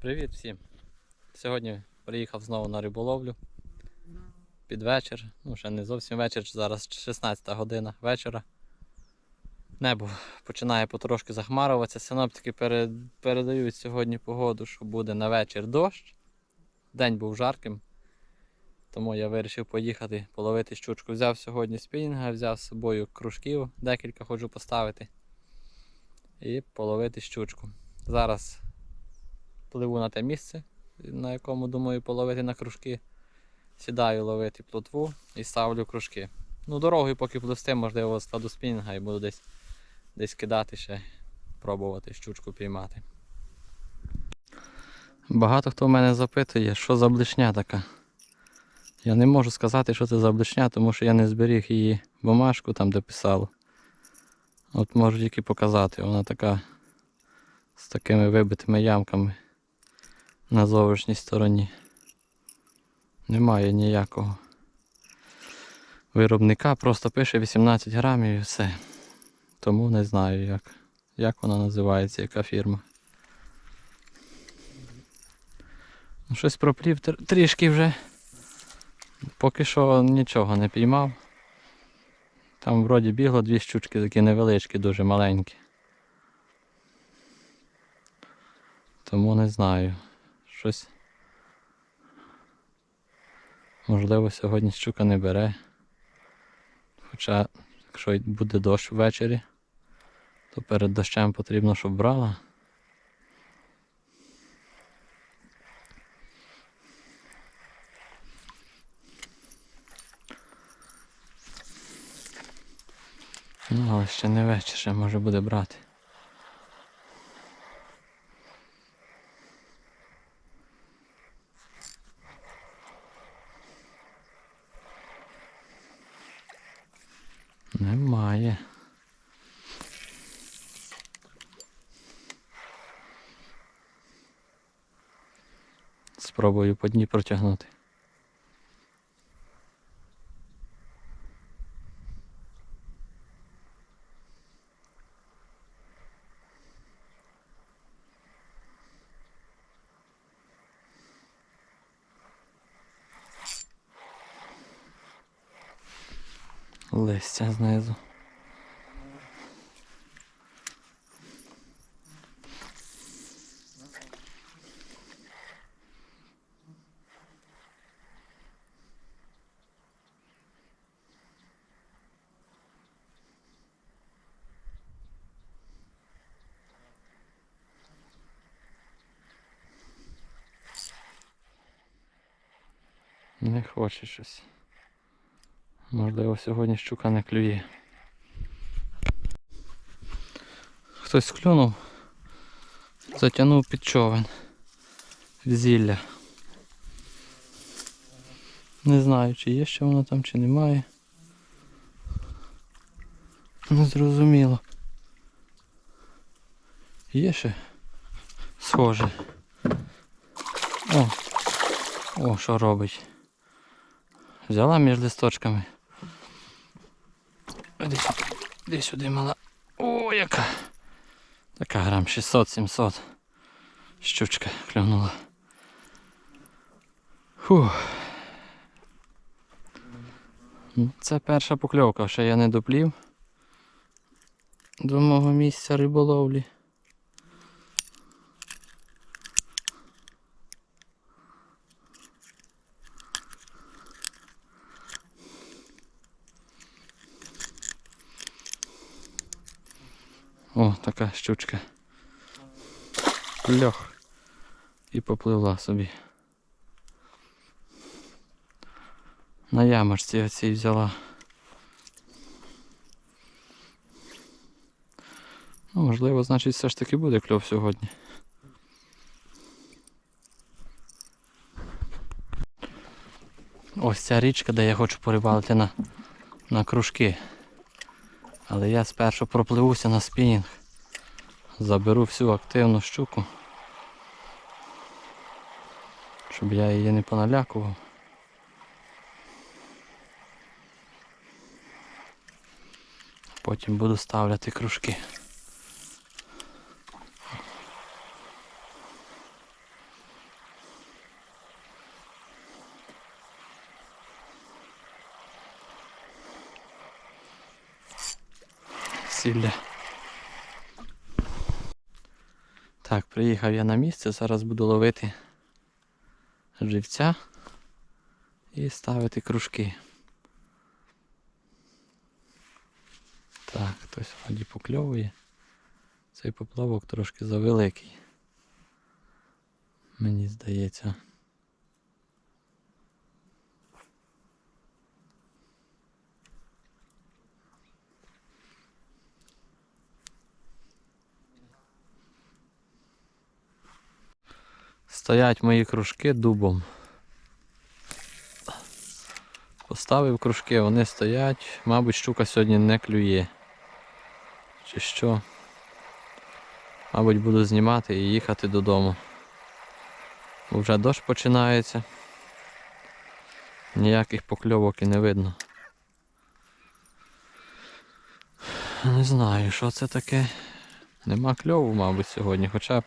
Привіт всім! Сьогодні приїхав знову на риболовлю під вечір. Ну, ще не зовсім вечір, зараз 16 година вечора. Небо починає потрошки захмарюватися. Синоптики передають сьогодні погоду, що буде на вечір дощ. День був жарким, тому я вирішив поїхати половити щучку. Взяв сьогодні спінінга, взяв з собою кружків, декілька хочу поставити і половити щучку. Зараз пливу на те місце, на якому думаю половити на кружки. Сідаю ловити плотву і ставлю кружки. Ну, дорогою, поки пливсти, можливо, складу спінінга і буду десь, десь кидати ще, пробувати щучку піймати. Багато хто в мене запитує, що за блишня така. Я не можу сказати, що це за блишня, тому що я не зберіг її бумажку там, де писало. От можу тільки показати, вона така з такими вибитими ямками на зовнішній стороні. Немає ніякого виробника, просто пише 18 грамів і все. Тому не знаю, як, як вона називається, яка фірма. Ну, Щось проплів тр- трішки вже. Поки що нічого не піймав. Там вроді бігло дві щучки такі невеличкі, дуже маленькі. Тому не знаю. Щось. Можливо, сьогодні щука не бере. Хоча, якщо буде дощ ввечері, то перед дощем потрібно, щоб брала. Ну, але ще не вечір, ще може буде брати. Немає. Спробую по дні протягнути. Листя знизу. Не хоче щось. Можливо, сьогодні щука не клює. Хтось клюнув, затягнув під човен в зілля. Не знаю, чи є ще воно там, чи немає. Не зрозуміло. Є ще схоже. О, о, що робить? Взяла між листочками. Сюди, іди сюди мала. О, яка. Така грам 600-700. Щучка клюнула. Фух. Ну, Це перша покльовка, ще я не доплів до мого місця риболовлі. О, така щучка. Льох. І попливла собі. На ямочці оцій взяла. Ну, можливо, значить все ж таки буде кльов сьогодні. Ось ця річка, де я хочу порибалити на, на кружки. Але я спершу пропливуся на спінінг заберу всю активну щуку, щоб я її не поналякував. Потім буду ставляти кружки. Сілля. Так, приїхав я на місце, зараз буду ловити живця і ставити кружки. Так, хтось вроді покльовує. Цей поплавок трошки завеликий. Мені здається. Стоять мої кружки дубом. Поставив кружки, вони стоять. Мабуть, щука сьогодні не клює. Чи що? Мабуть, буду знімати і їхати додому. Бо Вже дощ починається. Ніяких покльовок і не видно. Не знаю, що це таке. Нема кльову, мабуть, сьогодні, хоча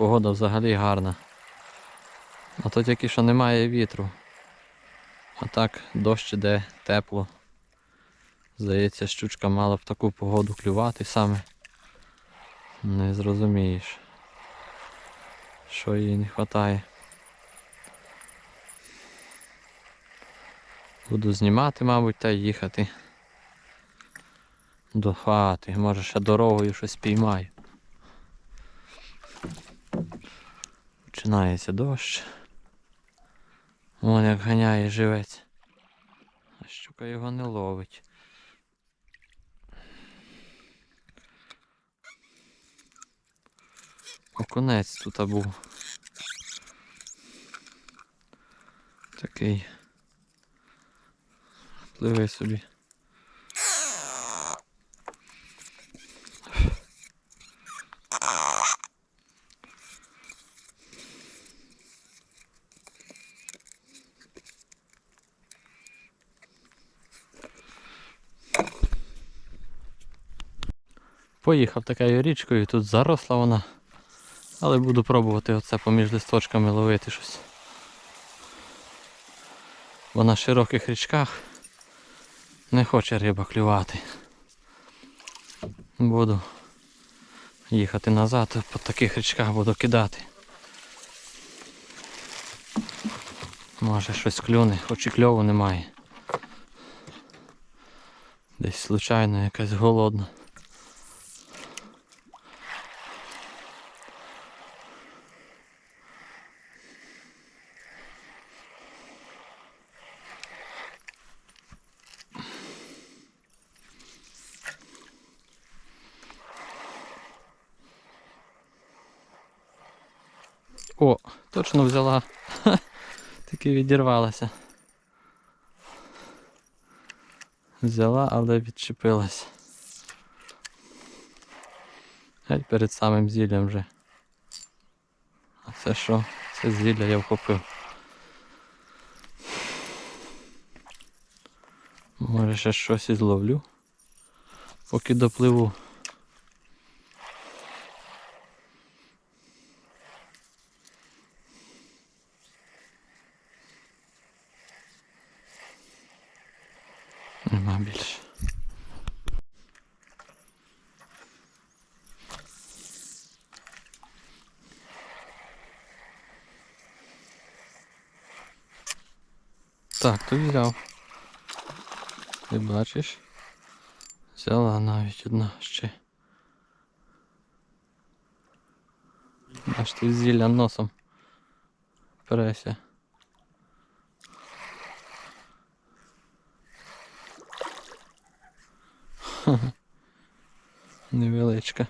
погода взагалі гарна. А то тільки що немає вітру. А так дощ іде тепло. Здається, щучка мала в таку погоду клювати саме. Не зрозумієш, що їй не вистачає. Буду знімати, мабуть, та їхати до хати. Може ще дорогою щось піймаю. Починається дощ. Вон як ганяє живець. А щука його не ловить. Окунець тут був. Такий. Пливи собі. Поїхав такою річкою, тут заросла вона. Але буду пробувати оце поміж листочками ловити щось. Бо на широких річках не хоче риба клювати. Буду їхати назад, по таких річках буду кидати. Може щось клюне, хоч і кльову немає. Десь случайно якась голодна. О, точно взяла. Таки відірвалася. Взяла, але відчепилась. Геть перед самим зіллям вже. А це що? Це зілля я вхопив. Може ще щось зловлю, поки допливу. Так, то взяв. Ти бачиш? Взяла навіть одна ще. Аж ти зілля носом. Переся. Невеличка.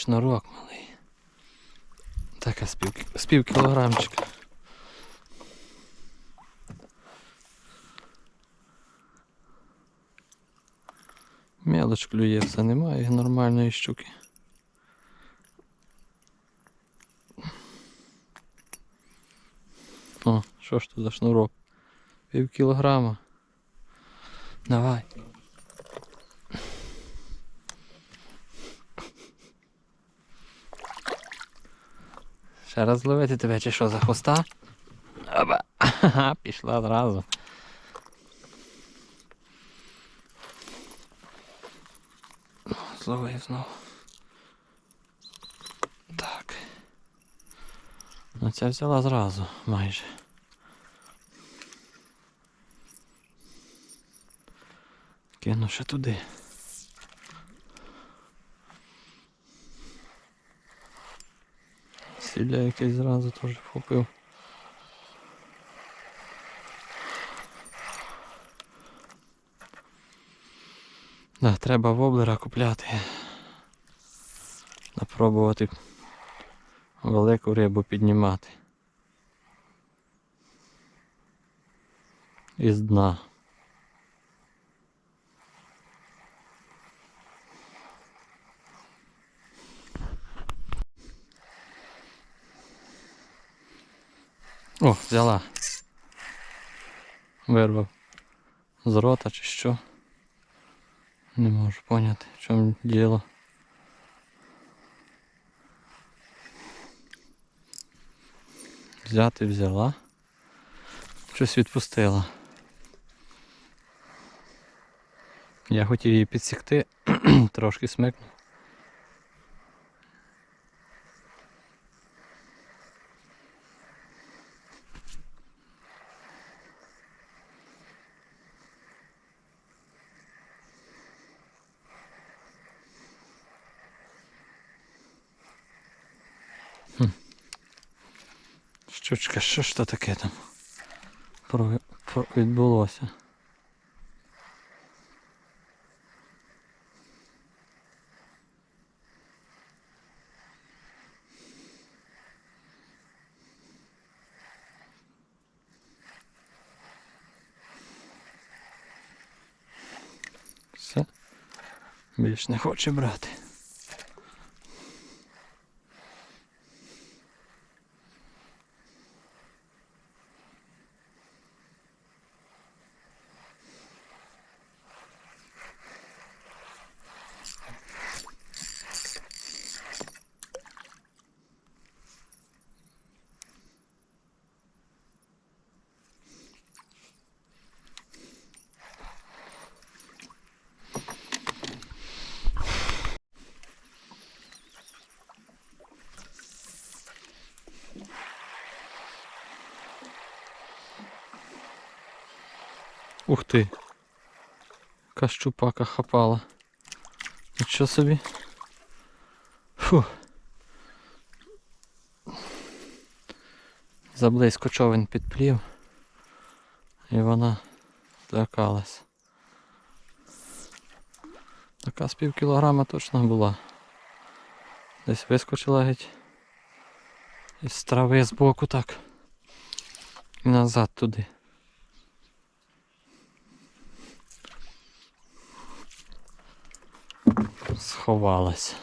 Шнурок малий. Така з пів, з пів. Мелоч клює, все немає нормальної щуки. О, що ж тут за шнурок? Пів кілограма. Давай. Ще раз ловити тебе чи що за хвоста? Ха-ха, пішла зразу. Зловив знову. Так. Ну ця взяла зразу майже. Кину ще туди. Сілля якесь зразу теж вхопив. Да, треба воблера купляти. Напробувати велику рибу піднімати. Із дна. О, взяла. Вирвав. З рота чи що. Не можу поняти, в чому діло. Взяти взяла. Щось відпустила. Я хотів її підсікти, трошки смикнув. Щучка, що ж то таке там відбулося? Все. Більш не хоче брати. Ух ти. Яка щупака хапала. Нічого собі. Фу. Заблизько човен підплів. І вона злякалась. Така з пів кілограма точно була. Десь вискочила геть. Із трави збоку так. І назад туди. Сховалась.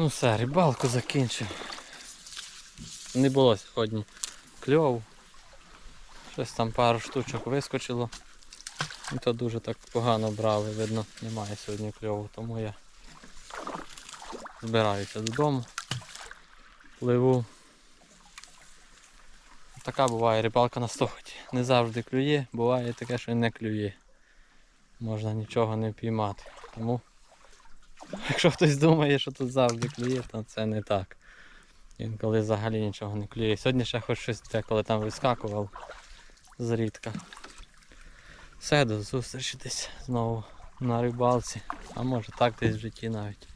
Ну все, рибалку закінчив. Не було сьогодні кльову. Щось там пару штучок вискочило. І то дуже так погано брали, видно, немає сьогодні кльову, тому я збираюся додому. Пливу. Така буває рибалка на стоході. Не завжди клює, буває таке, що не клює. Можна нічого не піймати. Тому Якщо хтось думає, що тут завжди клює, то це не так. Інколи взагалі нічого не клює. Сьогодні ще хоч щось деколи там вискакував зрідка. Все, до зустрічі десь знову на рибалці. А може так десь в житті навіть.